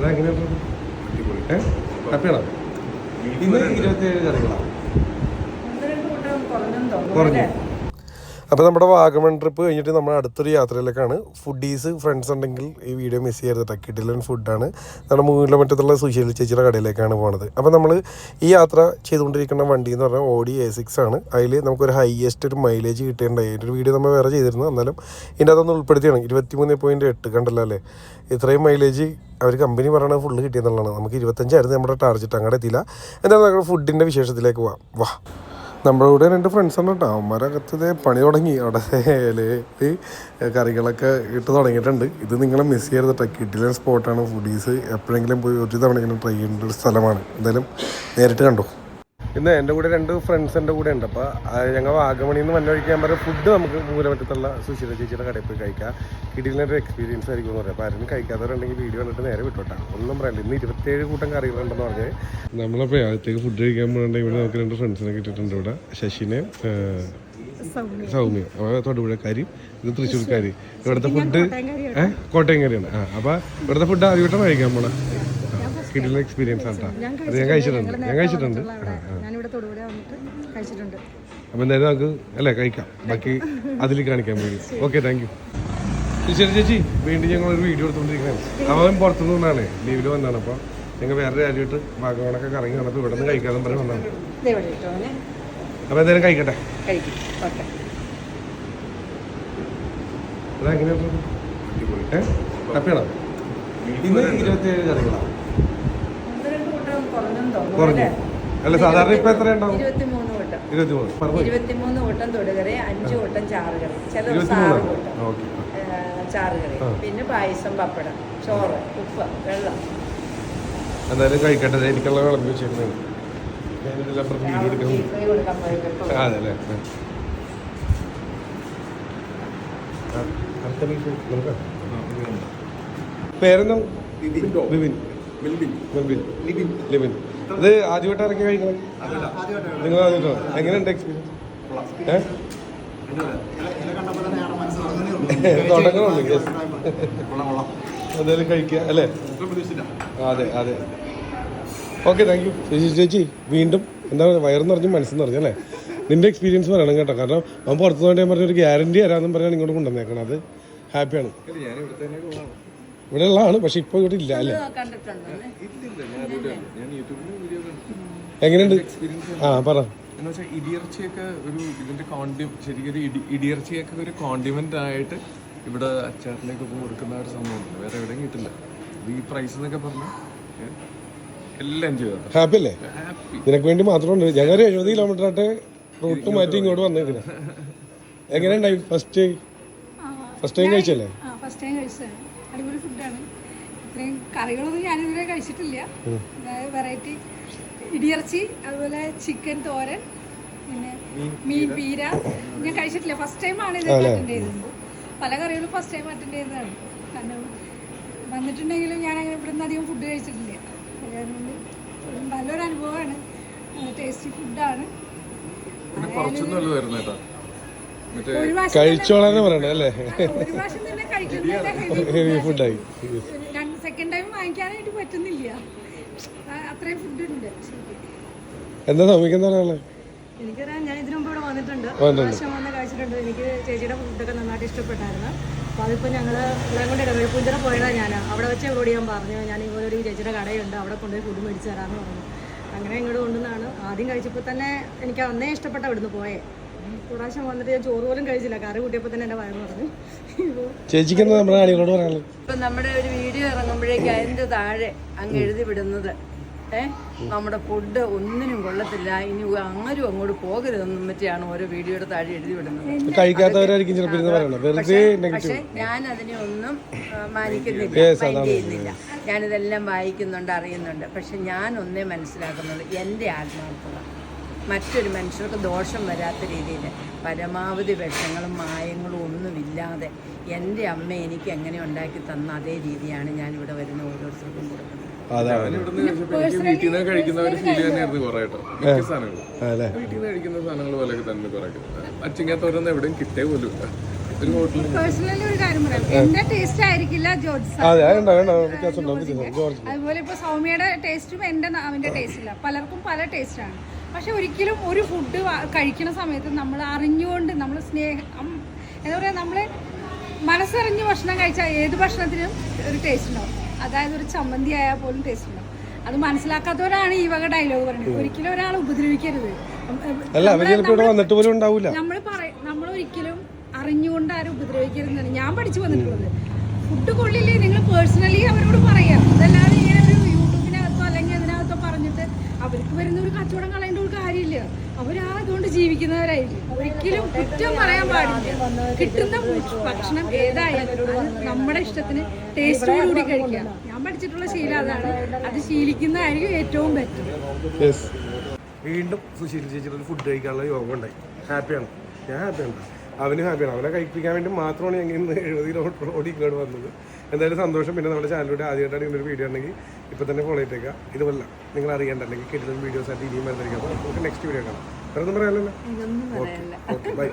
അതെങ്ങനെയാണ് ഏ? ഹാപ്പിയാണോ? ഇന്ന് ഇരുപത്തിയേഴ് കറികളാണ് കുറഞ്ഞു? അപ്പോൾ നമ്മുടെ വാഗമൺ ട്രിപ്പ് കഴിഞ്ഞിട്ട് നമ്മൾ അടുത്തൊരു യാത്രയിലേക്കാണ്. ഫുഡീസ് ഫ്രണ്ട്സ് ഉണ്ടെങ്കിൽ ഈ വീഡിയോ മിസ് ചെയ്യരുത് കിഡിലൻ ഫുഡാണ് നമ്മുടെ മൂലമറ്റത്തുള്ള സുശീൽ ചേച്ചിയുടെ കടയിലേക്കാണ് പോകുന്നത് അപ്പോൾ നമ്മൾ ഈ യാത്ര ചെയ്തുകൊണ്ടിരിക്കുന്ന വണ്ടി എന്ന് പറഞ്ഞാൽ ഓഡി എ സിക്സ് ആണ്. അതിൽ നമുക്കൊരു ഹയസ്റ്റ് ഒരു മൈലേജ് കിട്ടേണ്ടായി ഒരു വീഡിയോ നമ്മൾ വേറെ ചെയ്തിരുന്നു. എന്നാലും ഇതിന്റെ അതൊന്ന് ഉൾപ്പെടുത്തിയാണ്. ഇരുപത്തി മൂന്ന് പോയിന്റ് എട്ട് കണ്ടല്ലോ അല്ലേ? ഇത്രയും മൈലേജ് അവർ കമ്പനി പറയണത് ഫുൾ കിട്ടിയെന്നുള്ളതാണ്. നമുക്ക് ഇരുപത്തഞ്ചായിരുന്നു നമ്മുടെ ടാർജറ്റ് അങ്ങോട്ട് എത്തിയില്ല. എന്തായാലും നമുക്ക് ഫുഡിന്റെ വിശേഷത്തിലേക്ക് പോവാം. വാ. നമ്മുടെ കൂടെ രണ്ട് ഫ്രണ്ട്സ് ഉണ്ട് കേട്ടോ അവന്മാരകത്തത് പണി തുടങ്ങി. അവിടെ ഇലയിൽ കറികളൊക്കെ ഇട്ട് തുടങ്ങിയിട്ടുണ്ട്. ഇത് നിങ്ങളെ മിസ് ചെയ്യരുത് കേട്ടോ കിട്ടിലെ സ്പോട്ടാണ് ഫുഡീസ് എപ്പോഴെങ്കിലും പോയി ഒരു ഇങ്ങനെ ട്രൈ ചെയ്യേണ്ട ഒരു സ്ഥലമാണ്. എന്തായാലും നേരിട്ട് കണ്ടോ? ഇന്ന് എന്റെ കൂടെ രണ്ട് ഫ്രണ്ട്സ് എന്റെ കൂടെ ഉണ്ട്. അപ്പോൾ ഞങ്ങൾ വാഗമണിയിൽ നിന്ന് വന്ന വഴിക്ക് ഞാൻ പറയാം ഫുഡ് നമുക്ക് മൂലമറ്റത്തുള്ള സുശീല ചേച്ചിയുടെ കടയിൽ പോയി കഴിക്കാം. കിടിലൊരു എക്സ്പീരിയൻസ് ആയിരിക്കും എന്ന് പറയാം അപ്പോൾ ആരും കഴിക്കാത്തവരുണ്ടെങ്കിൽ വീഡിയോ കണ്ടിട്ട് നേരെ വിട്ടോട്ടാ. ഒന്നും പറയണ്ട. ഇന്ന് ഇരുപത്തേഴ് കൂട്ടം കറികളുണ്ടെന്ന് പറഞ്ഞ്. നമ്മളപ്പോൾ ആദ്യത്തേക്ക് ഫുഡ് കഴിക്കാൻ പോകണമെങ്കിൽ ഇവിടെ നമുക്ക് രണ്ട് ഫ്രണ്ട്സിനെ കിട്ടിയിട്ടുണ്ട് ഇവിടെ. ശശിനെ സൗമ്യ. അപ്പോൾ തൊടുപുഴക്കാരി ഇത് തൃശ്ശൂർക്കാരി. ഇവിടുത്തെ ഫുഡ് ഏഹ് കോട്ടയം കറിയാണ് ആ അപ്പോൾ ഇവിടുത്തെ ഫുഡ് ആദ്യമായിട്ടാണ് കഴിക്കാൻ പോണേ? കിടിലൻ എക്സ്പീരിയൻസ് ആണ് കേട്ടോ അത് ഞാൻ കഴിച്ചിട്ടുണ്ട്. ഞാൻ കഴിച്ചിട്ടുണ്ട്. ഞാനിവിടെ തൊടുപുഴ വന്നിട്ട് കഴിച്ചിട്ടുണ്ട്. അപ്പം എന്തായാലും നമുക്ക് അല്ലേ കഴിക്കാം. ബാക്കി അതിൽ കാണിക്കാൻ വേണ്ടി ഓക്കെ താങ്ക് യു ടീച്ചർ ചേച്ചി വീണ്ടും ഞങ്ങൾ ഒരു വീഡിയോ എടുത്തുകൊണ്ടിരിക്കുകയാണ്. അവൻ പുറത്തുനിന്ന് വന്നാണ് ലീവിൽ വന്നാണ്. അപ്പോൾ ഞങ്ങൾ വേറെ രാജ്യമായിട്ട് ഭാഗവാനൊക്കെ കറങ്ങി വന്നപ്പോൾ ഇവിടെ നിന്ന് കഴിക്കാതെ പറഞ്ഞ് വന്നാണ് അപ്പം അപ്പോൾ എന്തായാലും കഴിക്കട്ടെ. അതെങ്ങനെയാണ് ഏ? ഹാപ്പിയാണോ? ഇന്ന് ഇരുപത്തിയേഴ് കറികളാണ് ഒന്ന് രണ്ട് കൂട്ടം കുറഞ്ഞെന്ന് തോന്നുന്നു കുറഞ്ഞു. അല്ല? സാധാരണ ഇപ്പൊ എത്ര ഉണ്ടാവും? ഇരുപത്തിമൂന്ന് തൊടുകറി അഞ്ച് ചാറുകറി. ചില ചാറുകറി. പിന്നെ പായസം പപ്പടം ചോറ് ഉപ്പ് വെള്ളം. എന്തായാലും കഴിക്കട്ടെ. എനിക്കുള്ള വിളമ്പി ബിബിൻ ലിബിൻ ഇത് ആദ്യമായിട്ട് ഇറക്കി കഴിക്കണം? നിങ്ങൾ ആദ്യമായിട്ടോ? എങ്ങനെയുണ്ട് എക്സ്പീരിയൻസ് ഏഹ് തുടങ്ങണുള്ളൂ yes. എന്തായാലും കഴിക്കുക അല്ലേ? അതെ അതെ. ഓക്കെ താങ്ക് യു ചേച്ചി ചേച്ചി വീണ്ടും എന്താ പറയുക വയറെന്ന് പറഞ്ഞു മനസ്സെന്ന് പറഞ്ഞു അല്ലേ? നിന്റെ എക്സ്പീരിയൻസ് പറയണം കേട്ടോ. കാരണം അവൻ പുറത്തുനിന്ന് ഞാൻ ഞാൻ പറഞ്ഞൊരു ഗ്യാരണ്ടി തരാമെന്നും പറഞ്ഞാണ് ഇങ്ങോട്ട് കൊണ്ടുവന്നേക്കണം അത് ഹാപ്പിയാണ് ഇവിടെ ഉള്ളതാണ് പക്ഷെ ഇപ്പൊ ഇവിടെ ഇല്ല അല്ലേ? കണ്ടിട്ടുണ്ടോ എങ്ങനെയുണ്ട്? ആ പറ. എന്ന് വെച്ചാൽ ഇടിയർച്ചയൊക്കെ ഒരു ഇതിന്റെ കോണ്ടി ശരിക്കും ഒരു ഒരു കോണ്ടിമെന്റ് ആയിട്ട് ഇവിടെ അച്ചാറിലേക്ക് ഒക്കെ കൊടുക്കുന്ന ഒരു സംഭവമുണ്ട്. വേറെ എവിടെയും കിട്ടില്ല. ഈ പ്രൈസ് എന്നൊക്കെ പറഞ്ഞാൽ എല്ലാം എൻജോയ് ചെയ്തു ഹാപ്പി അല്ലേ? ഹാപ്പി നിനക്ക് വേണ്ടി മാത്രമുണ്ട്. ഞങ്ങൾ ഒരു എഴുപത് കിലോമീറ്റർ ആയിട്ട് റൂട്ട് മാറ്റി ഇങ്ങോട്ട് വന്നേക്കുന്നത് എങ്ങനെയുണ്ടായി ഫസ്റ്റ് ഫസ്റ്റ് ടൈം കഴിച്ചല്ലേ? ആ ഫസ്റ്റ് ടൈം കഴിച്ചതാണ് അടിപൊളി ഫുഡാണ്. ഇത്രയും കറികളൊന്നും ഞാനിതുവരെ കഴിച്ചിട്ടില്ല. അതായത് വെറൈറ്റി ഇടിയിറച്ചി അതുപോലെ ചിക്കൻ തോരൻ പിന്നെ മീൻ പീര. ഞാൻ കഴിച്ചിട്ടില്ല. ഫസ്റ്റ് ടൈമാണ് ഇത് അറ്റൻഡ് ചെയ്തത്. പല കറികളും ഫസ്റ്റ് ടൈം അറ്റൻഡ് ചെയ്തതാണ്. കാരണം വന്നിട്ടുണ്ടെങ്കിലും ഞാൻ അങ്ങനെ ഇവിടെ നിന്ന് അധികം ഫുഡ് കഴിച്ചിട്ടില്ല. നല്ലൊരു അനുഭവമാണ്. ടേസ്റ്റി ഫുഡാണ് കഴിച്ചോളാന്ന് പറയണേ അല്ലേ? ഹെവി ഫുഡായി രണ്ട് സെക്കൻഡ് ടൈം വാങ്ങിക്കാനായിട്ട് പറ്റുന്നില്ല. അത്രയും ഫുഡ് ഉണ്ട്. എന്താ സമയത്ത് ഒരാളെ എനിക്കറിയാം ഞാൻ ഇതിനു മുമ്പ് ഇവിടെ വന്നിട്ടുണ്ട്. പ്രാവശ്യം വന്ന് കഴിച്ചിട്ടുണ്ട്. എനിക്ക് ചേച്ചിയുടെ ഫുഡൊക്കെ നന്നായിട്ട് ഇഷ്ടപ്പെട്ടായിരുന്നു. അപ്പോൾ അതിപ്പോൾ ഞങ്ങൾ എല്ലാം കൊണ്ട് ഇടവേപ്പുഞ്ചിറ പോയതാണ് ഞാൻ അവിടെ വെച്ച് ഇവരോട് ഞാൻ പറഞ്ഞു. ഞാൻ ഇതുപോലെ ഒരു ചേച്ചിയുടെ കടയുണ്ട്. അവിടെ കൊണ്ടുപോയി ഫുഡ് മേടിച്ച് തരാമെന്ന് പറഞ്ഞു. അങ്ങനെ ഇങ്ങോട്ട് കൊണ്ടുവന്നാണ്. ആദ്യം കഴിച്ചപ്പോൾ തന്നെ എനിക്ക് അന്നേ ഇഷ്ടപ്പെട്ട ഇവിടുന്ന് പോയേ. പ്രാവശ്യം വന്നിട്ട് ഞാൻ ചോറ് പോലും കഴിച്ചില്ല. കറി കൂട്ടിയപ്പോൾ തന്നെ എന്റെ വയറ് പറഞ്ഞു ഇപ്പോൾ ചേച്ചിക്ക് നമ്മുടെ ആളുകളോട് പറയാനുള്ളത്? ഇപ്പൊ നമ്മുടെ ഒരു വീഡിയോ ഇറങ്ങുമ്പോഴേക്ക് അതിന്റെ താഴെ അങ്ങ് എഴുതി വിടുന്നത്. ഏ? നമ്മുടെ ഫുഡ് ഒന്നിനും കൊള്ളത്തില്ല. ഇനി ആരും അങ്ങോട്ട് പോകരുതെന്നും പറ്റിയാണ് ഓരോ വീഡിയോയുടെ താഴെ എഴുതി വിടുന്നത്. കഴിക്കാത്തവരായിരിക്കും ചിലപ്പോൾ ഇരുന്ന് വെറുതെ നെഗറ്റീവ് പക്ഷെ ഞാൻ അതിനെ ഒന്നും മാനിക്കുന്നില്ല. മൈൻഡ് ചെയ്യുന്നില്ല. ഞാനിതെല്ലാം വായിക്കുന്നുണ്ട് അറിയുന്നുണ്ട്. പക്ഷെ ഞാൻ ഒന്നേ മനസ്സിലാക്കുന്നത് എന്റെ ആത്മാർത്ഥത. മറ്റൊരു മനുഷ്യർക്ക് ദോഷം വരാത്ത രീതിയിൽ പരമാവധി വിഷങ്ങളും മായങ്ങളും ഒന്നുമില്ലാതെ എന്റെ അമ്മ എനിക്ക് എങ്ങനെ ഉണ്ടാക്കി തന്ന അതേ രീതിയാണ് ഞാൻ ഇവിടെ വരുന്ന ഓരോരുത്തർക്കും കൊടുക്കുന്നത്. അതാണ് വീട്ടിൽ നിന്ന് കഴിക്കുന്ന ഒരു ഫീൽ തന്നെയായിരുന്നു കുറേ കേട്ടോ. മിക്ക സാധനങ്ങളും. അല്ലേ വീട്ടിൽ നിന്ന് കഴിക്കുന്ന സാധനങ്ങൾ പോലെയൊക്കെ തന്നെ കുറേ അച്ചിങ്ങാത്തോരൊന്നും എവിടെയും കിട്ടേ പോലും ഇല്ല. ഒരു ഹോട്ടലിൽ പേഴ്സണലി ഒരു കാര്യം പറയാം. എന്റെ ടേസ്റ്റ് ആയിരിക്കില്ല ജോർജ് അതുപോലെ ഇപ്പൊ സൗമ്യയുടെ ടേസ്റ്റും എന്റെ നാവിന്റെ ടേസ്റ്റില്ല പലർക്കും പല ടേസ്റ്റാണ് പക്ഷെ ഒരിക്കലും ഒരു ഫുഡ് കഴിക്കുന്ന സമയത്ത് നമ്മൾ അറിഞ്ഞുകൊണ്ട് നമ്മൾ സ്നേഹം എന്താ പറയുക നമ്മൾ മനസ്സറിഞ്ഞ് ഭക്ഷണം കഴിച്ചാൽ ഏത് ഭക്ഷണത്തിനും ഒരു ടേസ്റ്റ് ഉണ്ടാവും. അതായത് ഒരു ചമ്മന്തി ആയാൽ പോലും ടേസ്റ്റ് ഉണ്ടാവും. അത് മനസ്സിലാക്കാത്തവരാണ് ഈ വക ഡയലോഗ് പറയുന്നത്. ഒരിക്കലും ഒരാൾ ഉപദ്രവിക്കരുത്. അല്ല അവർ വന്നിട്ട് പോലും ഉണ്ടാവില്ല നമ്മൾ പറയും നമ്മൾ ഒരിക്കലും അറിഞ്ഞുകൊണ്ട് ആരും ഉപദ്രവിക്കരുതെന്നാണ് ഞാൻ പഠിച്ചു വന്നിട്ടുള്ളത്. ഫുഡ് കൊള്ളില്ലേ? നിങ്ങൾ പേഴ്സണലി അവരോട് പറയാം. അതല്ലാതെ അവർക്ക് വരുന്ന ഒരു കച്ചവടം കളയേണ്ട ഒരു കാര്യമില്ല. അവരാ അതുകൊണ്ട് ജീവിക്കുന്നവരായിരിക്കും. ഒരിക്കലും കുറ്റം പറയാൻ പാടില്ല. കിട്ടുന്ന ഭക്ഷണം ഏതായാലും നമ്മുടെ ഇഷ്ടത്തിന് ടേസ്റ്റോടുകൂടി കഴിക്കാം. ഞാൻ പഠിച്ചിട്ടുള്ള ശീലം അതാണ്. അത് ശീലിക്കുന്നതായിരിക്കും ഏറ്റവും ബെറ്റർ യെസ് വീണ്ടും സുശീൽ ചേച്ചിയുടെ ഫുഡ് കഴിക്കാനുള്ള യോഗം ഉണ്ടായി. ഹാപ്പിയാണ് ഞാൻ ഹാപ്പിയാണ് അവന് ഹാപ്പിയാണ് അവനെ കഴിപ്പിക്കാൻ വേണ്ടി മാത്രമാണ് ഞങ്ങൾ ഇന്ന് എഴുപത് കിലോമീറ്റർ ഓടി കേട് വന്നത്. എന്തായാലും സന്തോഷം. പിന്നെ നമ്മുടെ ചാനലിലൂടെ ആദ്യമായിട്ടാണ് ഇങ്ങനെ ഒരു വീഡിയോ ഉണ്ടെങ്കിൽ ഇപ്പോൾ തന്നെ ഫോളോ ചെയ്തേക്കുക. ഇതുമല്ല നിങ്ങൾ അറിയേണ്ട അല്ലെങ്കിൽ കിട്ടുന്ന വീഡിയോസ് ആയിട്ട് ഇനിയും വരുന്നിരിക്കുക അപ്പോൾ നമുക്ക് നെക്സ്റ്റ് വീഡിയോ കാണാം. വേറെ ഒന്നും പറയാനല്ലോ. Okay okay bye